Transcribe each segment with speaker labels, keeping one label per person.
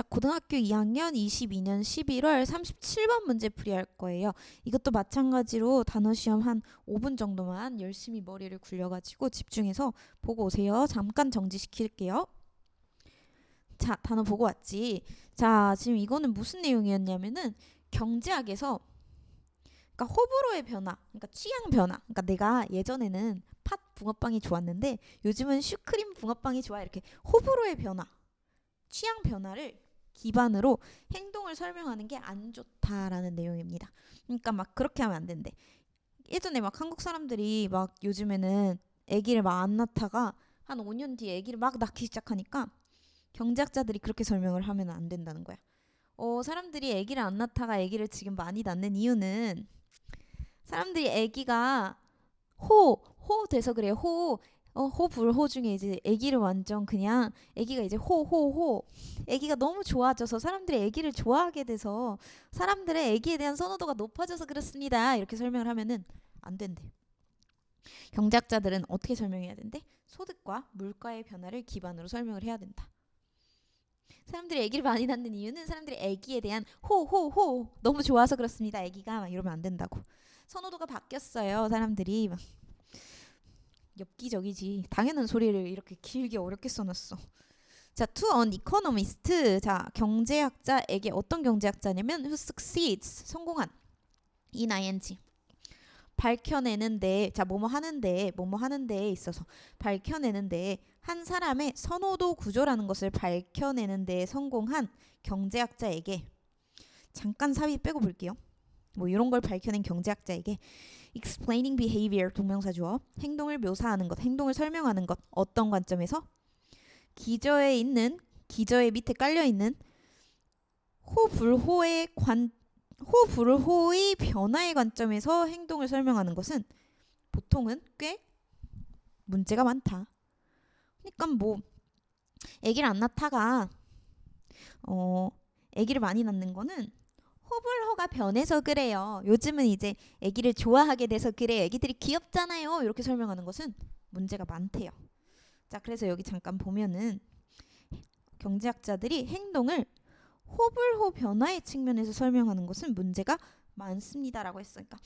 Speaker 1: 자, 고등학교 2학년 22년 11월 37번 문제 풀이할 거예요. 이것도 마찬가지로 단어 시험 한 5분 정도만 열심히 머리를 굴려가지고 집중해서 보고 오세요. 잠깐 정지시킬게요. 자, 단어 보고 왔지. 자, 지금 이거는 무슨 내용이었냐면은 경제학에서 그러니까 호불호의 변화, 그러니까 취향 변화. 그러니까 내가 예전에는 팥 붕어빵이 좋았는데 요즘은 슈크림 붕어빵이 좋아. 이렇게 호불호의 변화. 취향 변화를 기반으로 행동을 설명하는 게 안 좋다라는 내용입니다. 그러니까 막 그렇게 하면 안 된대. 예전에 막 한국 사람들이 막 요즘에는 아기를 막 안 낳다가 한 5년 뒤에 아기를 막 낳기 시작하니까 경제학자들이 그렇게 설명을 하면 안 된다는 거야. 어, 사람들이 아기를 안 낳다가 아기를 지금 많이 낳는 이유는 사람들이 아기가 호, 호 돼서 그래요. 호, 어, 호불호 중에 이제 아기를 완전 그냥 아기가 이제 호호호 아기가 너무 좋아져서 사람들이 아기를 좋아하게 돼서 사람들의 아기에 대한 선호도가 높아져서 그렇습니다. 이렇게 설명을 하면은 안 된대. 경제학자들은 어떻게 설명해야 된대? 소득과 물가의 변화를 기반으로 설명을 해야 된다. 사람들이 아기를 많이 낳는 이유는 사람들이 아기에 대한 호호호 너무 좋아서 그렇습니다. 아기가 막 이러면 안 된다고. 선호도가 바뀌었어요. 사람들이 막 엽기적이지. 당연한 소리를 이렇게 길게 어렵게 써놨어. 자, to an economist. 자, 경제학자에게 어떤 경제학자냐면 who succeeds 성공한 in ing 밝혀내는데 자 뭐뭐 하는데 뭐뭐 하는데에 있어서 밝혀내는데 한 사람의 선호도 구조라는 것을 밝혀내는데 성공한 경제학자에게 잠깐 삽입 빼고 볼게요. 뭐 이런 걸 밝혀낸 경제학자에게 explaining behavior 동명사 주어 행동을 묘사하는 것, 행동을 설명하는 것 어떤 관점에서 기저에 있는 기저의 밑에 깔려 있는 호불호의 관 호불호의 변화의 관점에서 행동을 설명하는 것은 보통은 꽤 문제가 많다. 그러니까 뭐 아기를 안 낳다가 어 아기를 많이 낳는 거는 호불호가 변해서 그래요. 요즘은 이제 아기를 좋아하게 돼서 그래. 아기들이 귀엽잖아요. 이렇게 설명하는 것은 문제가 많대요. 자, 그래서 여기 잠깐 보면은 경제학자들이 행동을 호불호 변화의 측면에서 설명하는 것은 문제가 많습니다라고 했으니까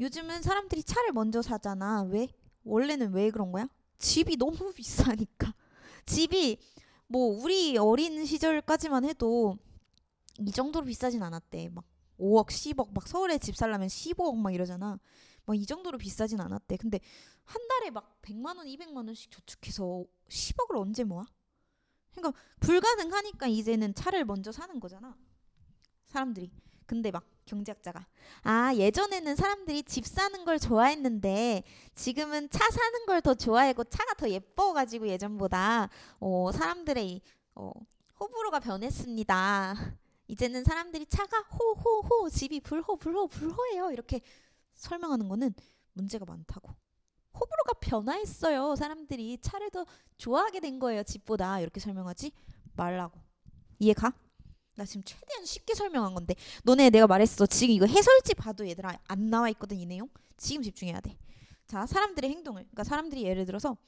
Speaker 1: 요즘은 사람들이 차를 먼저 사잖아. 왜? 원래는 왜 그런 거야? 집이 너무 비싸니까. 집이 뭐 우리 어린 시절까지만 해도 이 정도로 비싸진 않았대. 막 5억, 10억, 막 서울에 집 살려면 15억 막 이러잖아. 막 이 정도로 비싸진 않았대. 근데 한 달에 막 100만 원, 200만 원씩 저축해서 10억을 언제 모아? 그러니까 불가능하니까 이제는 차를 먼저 사는 거잖아. 사람들이. 근데 막 경제학자가 아 예전에는 사람들이 집 사는 걸 좋아했는데 지금은 차 사는 걸 더 좋아하고 차가 더 예뻐가지고 예전보다 어 사람들의 어 호불호가 변했습니다. 이제는 사람들이 차가 호호호 집이 불호 불호 불호예요. 이렇게 설명하는 거는 문제가 많다고. 호불호가 변화했어요. 사람들이 차를 더 좋아하게 된 거예요. 집보다. 이렇게 설명하지 말라고. 이해가? 나 지금 최대한 쉽게 설명한 건데. 너네 내가 말했어. 지금 이거 해설지 봐도 얘들아 안 나와 있거든 이 내용? 지금 집중해야 돼 자 사람들의 행동을. 그러니까 사람들이 예를 들어서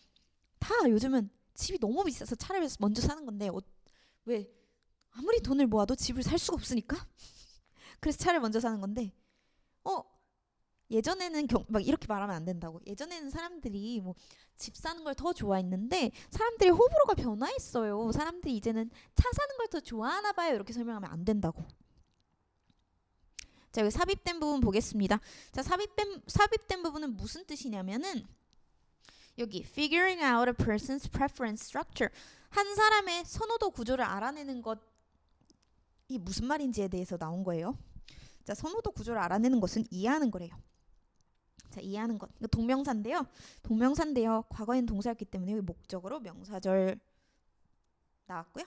Speaker 1: 다 요즘은 집이 너무 비싸서 차를 먼저 사는 건데 어, 왜 아무리 돈을 모아도 집을 살 수가 없으니까? 그래서 차를 먼저 사는 건데 어 예전에는 경, 막 이렇게 말하면 안 된다고. 예전에는 사람들이 뭐 집 사는 걸 더 좋아했는데 사람들이 호불호가 변화했어요. 사람들이 이제는 차 사는 걸 더 좋아하나 봐요. 이렇게 설명하면 안 된다고. 자 여기 삽입된 부분 보겠습니다. 자 삽입된 삽입된 부분은 무슨 뜻이냐면은 여기 figuring out a person's preference structure. 한 사람의 선호도 구조를 알아내는 것 이 무슨 말인지에 대해서 나온 거예요. 자, 선호도 구조를 알아내는 것은 이해하는 거래요. 자, 이해하는 것. 이거 동명사인데요. 동명사인데요. 과거엔 동사였기 때문에 여기 목적으로 명사절 나왔고요.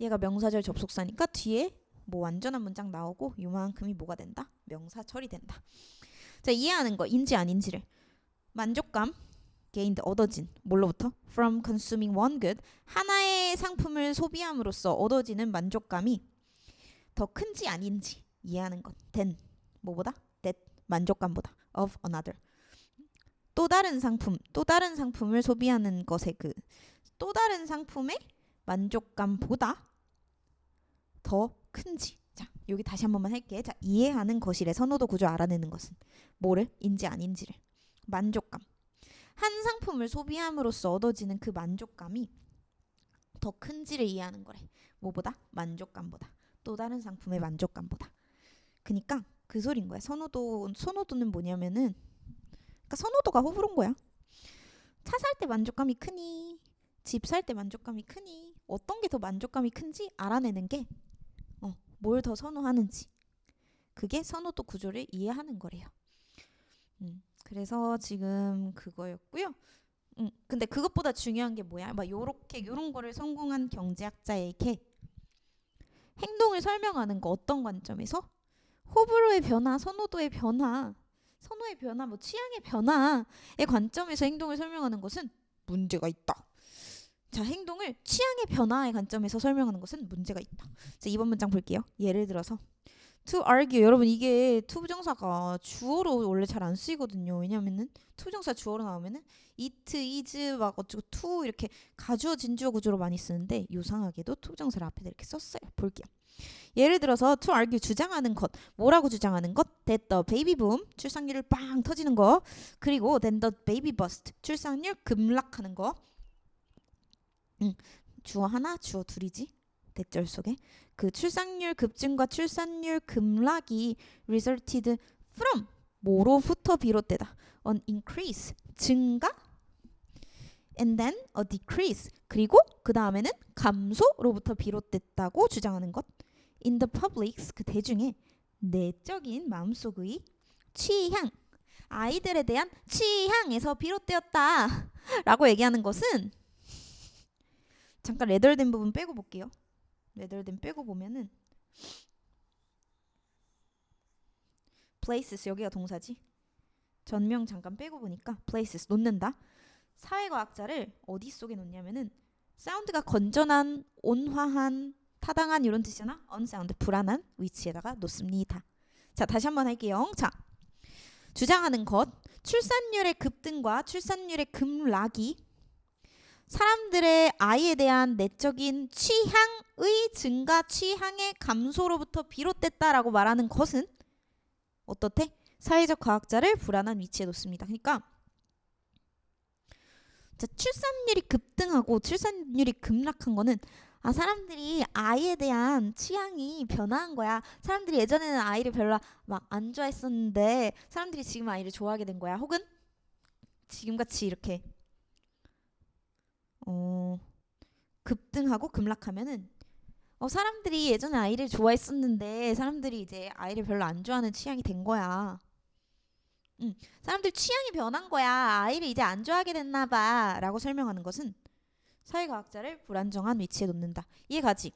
Speaker 1: 얘가 명사절 접속사니까 뒤에 뭐 완전한 문장 나오고 요만큼이 뭐가 된다? 명사 처리 된다. 자, 이해하는 거 인지 아닌지를 만족감 gained 얻어진 뭘로부터 from consuming one good 하나의 상품을 소비함으로써 얻어지는 만족감이 더 큰지 아닌지 이해하는 것 than 뭐보다 that 만족감보다 of another 또 다른 상품 또 다른 상품을 소비하는 것의 그 또 다른 상품의 만족감보다 더 큰지. 자, 여기 다시 한 번만 할게. 자, 이해하는 것이래. 선호도 구조 알아내는 것은 뭐를 인지 아닌지를. 만족감. 한 상품을 소비함으로써 얻어지는 그 만족감이 더 큰지를 이해하는 거래. 뭐보다? 만족감보다. 또 다른 상품의 만족감보다. 그니까 그 소린 거야. 선호도 선호도는 뭐냐면은 그러니까 선호도가 호불호인 거야. 차 살 때 만족감이 크니 집 살 때 만족감이 크니 어떤 게 더 만족감이 큰지 알아내는 게 어, 뭘 더 선호하는지 그게 선호도 구조를 이해하는 거래요. 음, 그래서 지금 그거였고요. 음, 근데 그것보다 중요한 게 뭐야? 막 요렇게 요런 거를 성공한 경제학자에게 행동을 설명하는 거 어떤 관점에서? 호불호의 변화, 선호도의 변화, 선호의 변화, 뭐 취향의 변화의 관점에서 행동을 설명하는 것은 문제가 있다. 자, 행동을 취향의 변화의 관점에서 설명하는 것은 문제가 있다. 자, 이번 문장 볼게요. 예를 들어서 to argue. 여러분 이게 to 부정사가 주어로 원래 잘 안 쓰이거든요. 왜냐면은 to 부정사 주어로 나오면은 it, is 막 어쩌고 to 이렇게 가주어 진주어 구조로 많이 쓰는데 요상하게도 to 부정사를 앞에다 이렇게 썼어요. 볼게요. 예를 들어서 to argue 주장하는 것. 뭐라고 주장하는 것? That the baby boom 출산율 빵 터지는 거. 그리고 then the baby bust 출산율 급락하는 거. 음, 주어 하나 주어 둘이지 대절 속에 그 출산율 급증과 출산율 급락이 resulted from 뭐로부터 비롯되다? an increase 증가 and then a decrease. 그리고 그 다음에는 감소로부터 비롯됐다고 주장하는 것. In the public's 그 대중의 내적인 마음속의 취향 아이들에 대한 취향에서 비롯되었다 라고 얘기하는 것은 잠깐 레덜된 부분 빼고 볼게요 레덜된 빼고 보면은 places 여기가 동사지? 전명 잠깐 빼고 보니까 places 놓는다. 사회과학자를 어디 속에 놓냐면은 사운드가 건전한 온화한 타당한 이런 뜻이잖아? unsound 불안한 위치에다가 놓습니다. 자 다시 한번 할게요. 자 주장하는 것. 출산율의 급등과 출산율의 급락이 사람들의 아이에 대한 내적인 취향의 증가, 취향의 감소로부터 비롯됐다라고 말하는 것은 어떻대? 사회적 과학자를 불안한 위치에 놓습니다. 그러니까 자, 출산율이 급등하고 출산율이 급락한 거는 아 사람들이 아이에 대한 취향이 변화한 거야. 사람들이 예전에는 아이를 별로 막 안 좋아했었는데 사람들이 지금 아이를 좋아하게 된 거야. 혹은 지금같이 이렇게 어, 급등하고 급락하면은 어, 사람들이 예전에 아이를 좋아했었는데 사람들이 이제 아이를 별로 안 좋아하는 취향이 된 거야. 음, 사람들 취향이 변한 거야. 아이를 이제 안 좋아하게 됐나 봐. 라고 설명하는 것은 사회과학자를 불안정한 위치에 놓는다. 이해가지?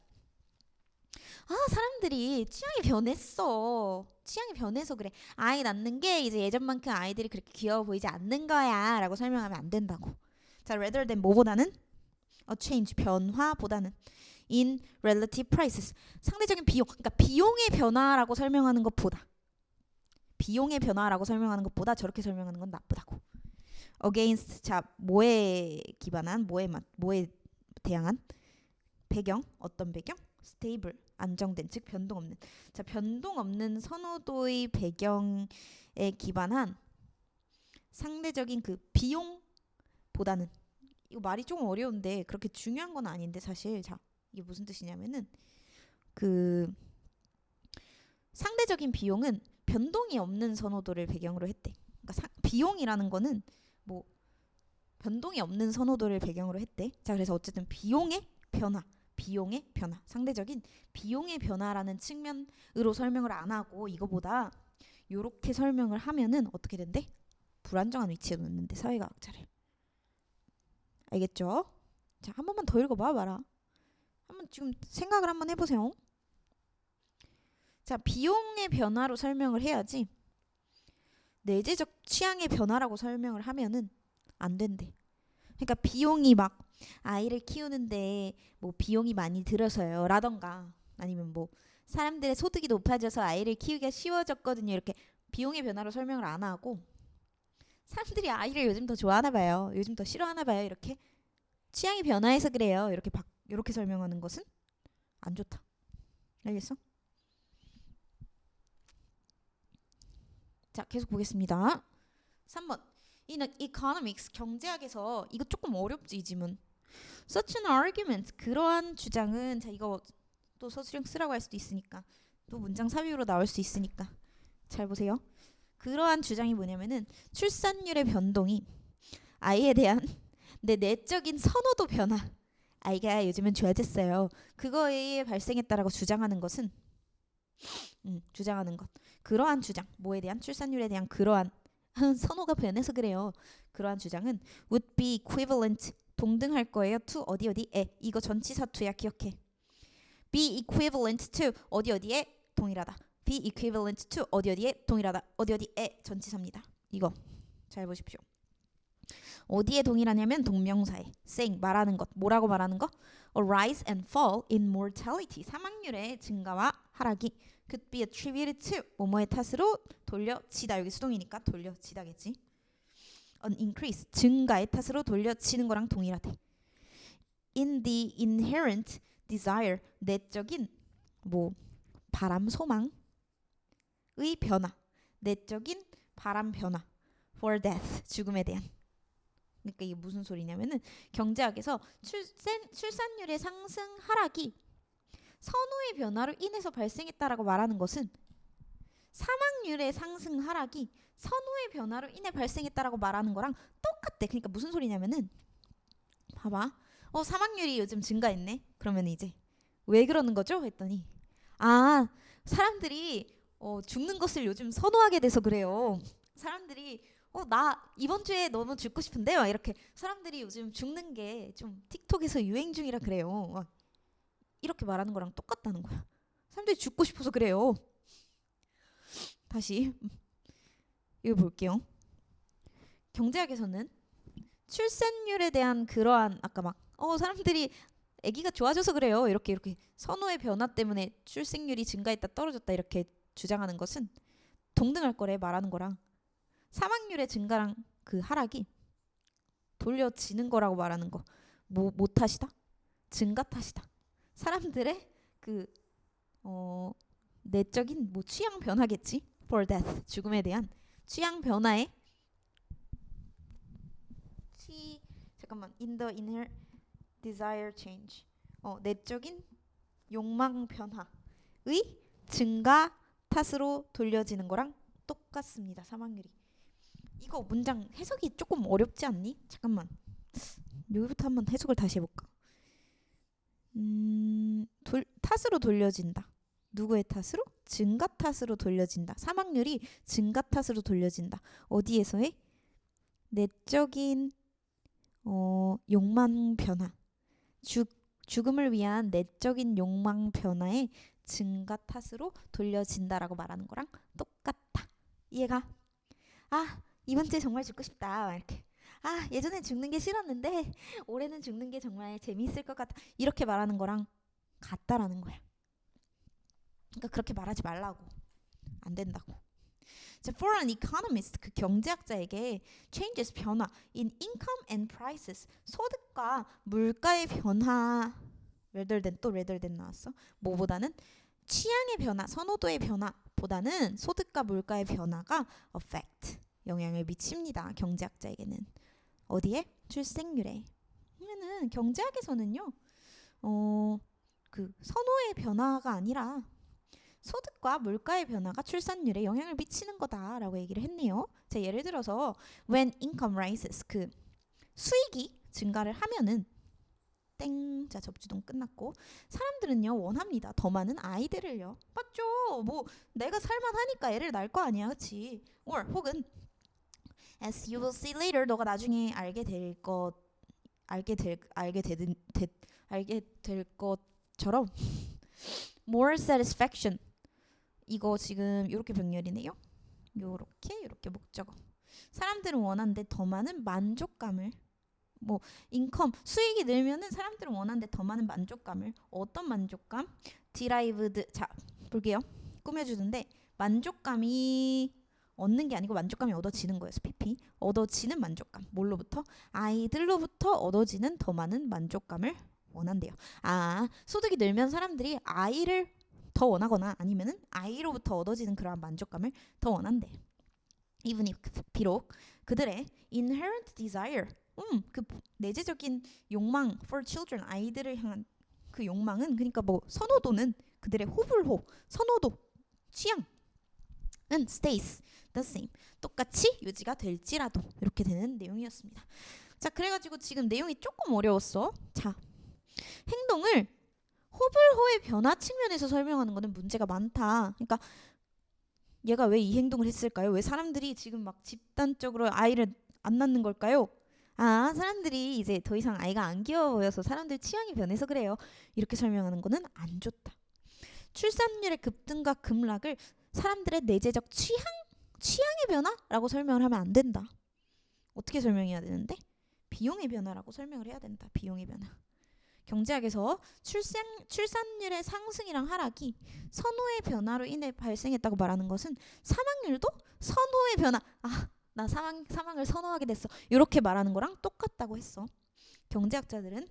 Speaker 1: 아, 사람들이 취향이 변했어. 취향이 변해서 그래. 아이 낳는 게 이제 예전만큼 아이들이 그렇게 귀여워 보이지 않는 거야. 라고 설명하면 안 된다고. 자, rather than 뭐보다는? A change 변화보다는. In relative prices. 상대적인 비용 그러니까 비용의 변화라고 설명하는 것보다. 비용의 변화라고 설명하는 것보다 저렇게 설명하는 건 나쁘다고. Against 자 뭐에 기반한 뭐에 맞 뭐에 대항한? 배경? 어떤 배경? stable 안정된 즉 변동 없는. 자 변동 없는 선호도의 배경에 기반한 상대적인 그 비용보다는 이거 말이 좀 어려운데 그렇게 중요한 건 아닌데 사실 자 이게 무슨 뜻이냐면은 그 상대적인 비용은 변동이 없는 선호도를 배경으로 했대. 그러니까 사, 비용이라는 거는 뭐 변동이 없는 선호도를 배경으로 했대. 자 그래서 어쨌든 비용의 변화, 비용의 변화, 상대적인 비용의 변화라는 측면으로 설명을 안 하고 이거보다 요렇게 설명을 하면은 어떻게 된대? 불안정한 위치에 놓는데 사회과학자를. 알겠죠? 자, 한 번만 더 읽어봐 봐라. 한번 지금 생각을 한번 해보세요. 자, 비용의 변화로 설명을 해야지. 내재적 취향의 변화라고 설명을 하면은 안 된대. 그러니까 비용이 막 아이를 키우는데 뭐 비용이 많이 들어서요. 라던가 아니면 뭐 사람들의 소득이 높아져서 아이를 키우기가 쉬워졌거든요. 이렇게 비용의 변화로 설명을 안 하고 사람들이 아이를 요즘 더 좋아하나 봐요. 요즘 더 싫어하나 봐요. 이렇게 취향이 변화해서 그래요. 이렇게 바, 이렇게 설명하는 것은 안 좋다. 알겠어? 자, 계속 보겠습니다. 3번. In economics 경제학에서 이거 조금 어렵지 이 지문. Such an argument 그러한 주장은 자 이거 또 서술형 쓰라고 할 수도 있으니까 또 문장 삽입으로 나올 수 있으니까 잘 보세요. 그러한 주장이 뭐냐면은 출산율의 변동이 아이에 대한 내 내적인 선호도 변화 아이가 요즘은 좋아졌어요. 그거에 의해 발생했다라고 주장하는 것은 음, 주장하는 것 그러한 주장 뭐에 대한 출산율에 대한 그러한 선호가 변해서 그래요. 그러한 주장은 would be equivalent 동등할 거예요. to 어디 어디에 이거 전치사 to야 기억해. be equivalent to 어디 어디에 동일하다. Be equivalent to 어디 어디에 동일하다. 어디 어디에 전치사입니다. 이거 잘 보십시오. 어디에 동일하냐면 동명사에 saying 말하는 것 뭐라고 말하는 거? A rise and fall in mortality 사망률의 증가와 하락이 could be attributed to 뭐뭐의 탓으로 돌려지다 여기 수동이니까 돌려지다겠지. An increase 증가의 탓으로 돌려지는 거랑 동일하대. In the inherent desire 내적인 뭐 바람 소망 의 변화 내적인 바람 변화 for death 죽음에 대한 그러니까 이게 무슨 소리냐면은 경제학에서 출산 출산율의 상승 하락이 선호의 변화로 인해서 발생했다라고 말하는 것은 사망률의 상승 하락이 선호의 변화로 인해 발생했다라고 말하는 거랑 똑같대. 그러니까 무슨 소리냐면은 봐봐. 어 사망률이 요즘 증가했네. 그러면 이제 왜 그러는 거죠? 했더니 아 사람들이 어, 죽는 것을 요즘 선호하게 돼서 그래요. 사람들이 어 나 이번 주에 너무 죽고 싶은데요. 이렇게 사람들이 요즘 죽는 게 좀 틱톡에서 유행 중이라 그래요. 어, 이렇게 말하는 거랑 똑같다는 거야. 사람들이 죽고 싶어서 그래요. 다시 이거 볼게요. 경제학에서는 출산율에 대한 그러한 아까 막 어 사람들이 아기가 좋아져서 그래요. 이렇게 이렇게 선호의 변화 때문에 출생률이 증가했다 떨어졌다 이렇게 주장하는 것은 동등할 거래 말하는 거랑 사망률의 증가랑 그 하락이 돌려지는 거라고 말하는 거. 뭐, 뭐 탓이다? 증가 탓이다. 사람들의 그 어, 내적인 뭐 취향 변화겠지. for death 죽음에 대한 취향 변화에 취 잠깐만 in the inner desire change 어 내적인 욕망 변화의 증가 탓으로 돌려지는 거랑 똑같습니다. 사망률이. 이거 문장 해석이 조금 어렵지 않니? 잠깐만. 여기부터 한번 해석을 다시 해볼까? 음, 돌, 탓으로 돌려진다. 누구의 탓으로? 증가 탓으로 돌려진다. 사망률이 증가 탓으로 돌려진다. 어디에서의? 내적인 어, 욕망 변화. 죽, 죽음을 위한 내적인 욕망 변화의 증가 탓으로 돌려진다라고 말하는 거랑 똑같다. 이해가? 아, 이번 주에 정말 죽고 싶다. 이렇게. 아, 예전에 죽는 게 싫었는데 올해는 죽는 게 정말 재미있을 것 같아. 이렇게 말하는 거랑 같다라는 거야. 그러니까 그렇게 말하지 말라고. 안 된다고. 자, for an economist 그 경제학자에게 changes 변화 in income and prices 소득과 물가의 변화 than 또 than 나왔어. 뭐보다는 취향의 변화, 선호도의 변화보다는 소득과 물가의 변화가 affect 영향을 미칩니다. 경제학자에게는 어디에? 출생률에. 그러면은 경제학에서는요. 어, 그 선호의 변화가 아니라 소득과 물가의 변화가 출산율에 영향을 미치는 거다라고 얘기를 했네요. 자, 예를 들어서 when income rises 그 수익이 증가를 하면은 땡. 자, 접주동 끝났고 사람들은요 원합니다. 더 많은 아이들을요. 맞죠? 뭐 내가 살만하니까 애를 낳을 거 아니야, 그렇지? or 혹은 as you will see later 너가 나중에 알게 될 것 알게 될 알게 되든 되, 알게 될 것처럼 more satisfaction 이거 지금 이렇게 병렬이네요. 요렇게 이렇게 목적어. 사람들은 원하는데 더 많은 만족감을 뭐 인컴 수익이 늘면은 사람들은 원하는데 더 많은 만족감을 어떤 만족감? derived 자 볼게요. 꾸며주는데 만족감이 얻는 게 아니고 만족감이 얻어지는 거예요. PP 얻어지는 만족감 뭘로부터 아이들로부터 얻어지는 더 많은 만족감을 원한대요. 아 소득이 늘면 사람들이 아이를 더 원하거나 아니면은 아이로부터 얻어지는 그러한 만족감을 더 원한대. if 비록 그들의 inherent desire, 음, 그 내재적인 욕망 for children 아이들을 향한 그 욕망은 그러니까 뭐 선호도는 그들의 호불호, 선호도, 취향은 stays the same. 똑같이 유지가 될지라도 이렇게 되는 내용이었습니다. 자, 그래가지고 지금 내용이 조금 어려웠어. 자, 행동을 호불호의 변화 측면에서 설명하는 거는 문제가 많다. 그러니까 얘가 왜 이 행동을 했을까요? 왜 사람들이 지금 막 집단적으로 아이를 안 낳는 걸까요? 아, 사람들이 이제 더 이상 아이가 안 귀여워 보여서 사람들 취향이 변해서 그래요. 이렇게 설명하는 거는 안 좋다. 출산율의 급등과 급락을 사람들의 내재적 취향 취향의 변화라고 설명을 하면 안 된다. 어떻게 설명해야 되는데? 비용의 변화라고 설명을 해야 된다. 비용의 변화. 경제학에서 출산 출산율의 상승이랑 하락이 선호의 변화로 인해 발생했다고 말하는 것은 사망률도 선호의 변화. 아, 나 사망 사망을 선호하게 됐어. 이렇게 말하는 거랑 똑같다고 했어. 경제학자들은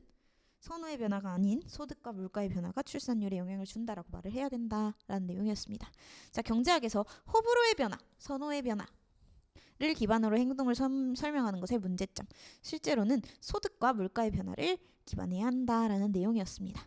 Speaker 1: 선호의 변화가 아닌 소득과 물가의 변화가 출산율에 영향을 준다라고 말을 해야 된다라는 내용이었습니다. 자, 경제학에서 호불호의 변화, 선호의 변화를 기반으로 행동을 섬- 설명하는 것의 문제점. 실제로는 소득과 물가의 변화를 기반해야 한다라는 내용이었습니다.